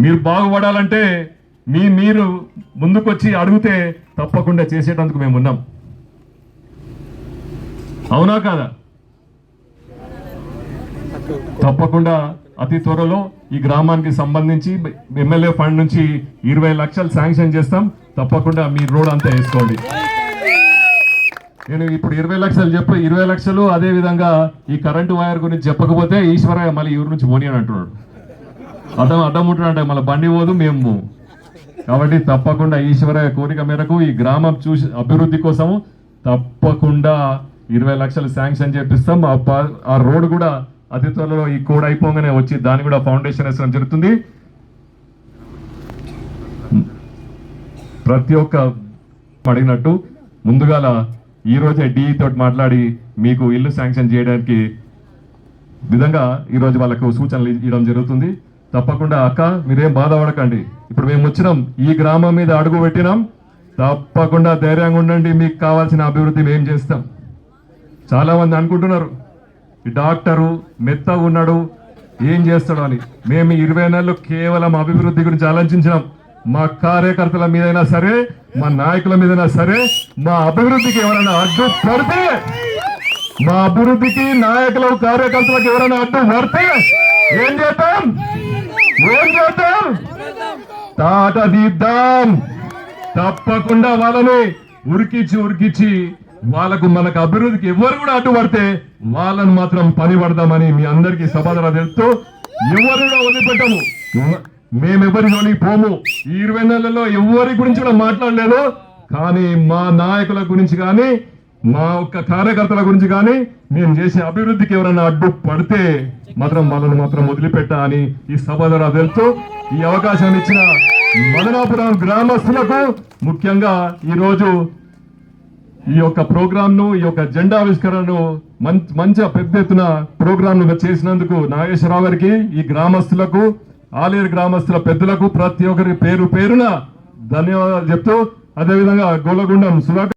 మీరు బాగుపడాలంటే మీ మీరు ముందుకొచ్చి అడిగితే తప్పకుండా చేసేటందుకు మేము ఉన్నాం. అవునా కాదా? తప్పకుండా అతి త్వరలో ఈ గ్రామానికి సంబంధించి ఎమ్మెల్యే ఫండ్ నుంచి ఇరవై లక్షలు శాంక్షన్ చేస్తాం. తప్పకుండా మీ రోడ్ అంతా వేసుకోండి. నేను ఇప్పుడు ఇరవై లక్షలు చెప్ప ఇరవై లక్షలు అదే విధంగా ఈ కరెంటు వైర్ గురించి చెప్పకపోతే ఈశ్వరయ్య మళ్ళీ ఊరు నుంచి పోనీ అని అంటున్నాడు. అడ్డం అడ్డం ఉంటాడంటే మళ్ళీ బండి పోదు మేము కాబట్టి తప్పకుండా ఈశ్వర కోరిక మేరకు ఈ గ్రామం చూసి అభివృద్ధి కోసము తప్పకుండా ఇరవై లక్షలు శాంక్షన్ చేపిస్తాం. ఆ ఆ రోడ్ కూడా అతి త్వరలో ఈ కోడ్ అయిపోగానే వచ్చి దాన్ని కూడా ఫౌండేషన్ వేసడం జరుగుతుంది. ప్రతి ఒక్క అడిగినట్టు ముందుగాల ఈరోజే డిఈ తోటి మాట్లాడి మీకు ఇల్లు శాంక్షన్ చేయడానికి విధంగా ఈరోజు వాళ్ళకు సూచనలు ఇవ్వడం జరుగుతుంది. తప్పకుండా అక్క మీరేం బాధపడకండి. ఇప్పుడు మేము వచ్చినాం. ఈ గ్రామం మీద అడుగు పెట్టినాం. తప్పకుండా ధైర్యంగా ఉండండి. మీకు కావాల్సిన అభివృద్ధి మేము చేస్తాం. చాలామంది అనుకుంటున్నారు ఈ డాక్టరు మెత్తగా ఉన్నాడు ఏం చేస్తాడు అని. మేము ఇరవై నెలలు కేవలం అభివృద్ధి గురించి ఆలోచించినాం. మా కార్యకర్తల మీదైనా సరే మా నాయకుల మీదైనా సరే మా అభివృద్ధికి ఎవరైనా అడ్డు పడితే మా అభివృద్ధికి నాయకులు కార్యకర్తలకు ఎవరైనా అడ్డు పడితే ఏం చేస్తాం? తాట దిద్దాం తప్పకుండా వాళ్ళని ఉరికిచ్చి ఉరికిచ్చి వాళ్ళకు మనకు అభివృద్ధికి ఎవరు కూడా అడ్డుపడితే వాళ్ళని మాత్రం పని పడదామని మీ అందరికీ సమాధానం తెలుస్తూ ఎవరు కూడా వదిలిపెట్టము. మేమెవరిలోని పోము. ఈ ఇరవై నెలల్లో ఎవరి గురించి కూడా మాట్లాడలేదు. కానీ మా నాయకుల గురించి కానీ మా ఒక్క కార్యకర్తల గురించి కానీ మేము చేసే అభివృద్ధికి ఎవరైనా అడ్డు పడితే మాత్రం వాళ్ళని మాత్రం వదిలిపెట్టా అని ఈ సభ ద్వారా తెలుస్తూ ఈ అవకాశాన్ని ఇచ్చిన మదనాపురం గ్రామస్తులకు ముఖ్యంగా ఈ రోజు ఈ యొక్క ప్రోగ్రామ్ను ఈ యొక్క జెండా ఆవిష్కరణను మంచి పెద్ద ఎత్తున ప్రోగ్రాంను చేసినందుకు నాగేశ్వరరావు గారికి ఈ గ్రామస్తులకు ఆలేరు గ్రామస్తుల పెద్దలకు ప్రతి ఒక్కరి పేరు పేరున ధన్యవాదాలు చెప్తూ అదేవిధంగా గోలగుండం సుధాకర్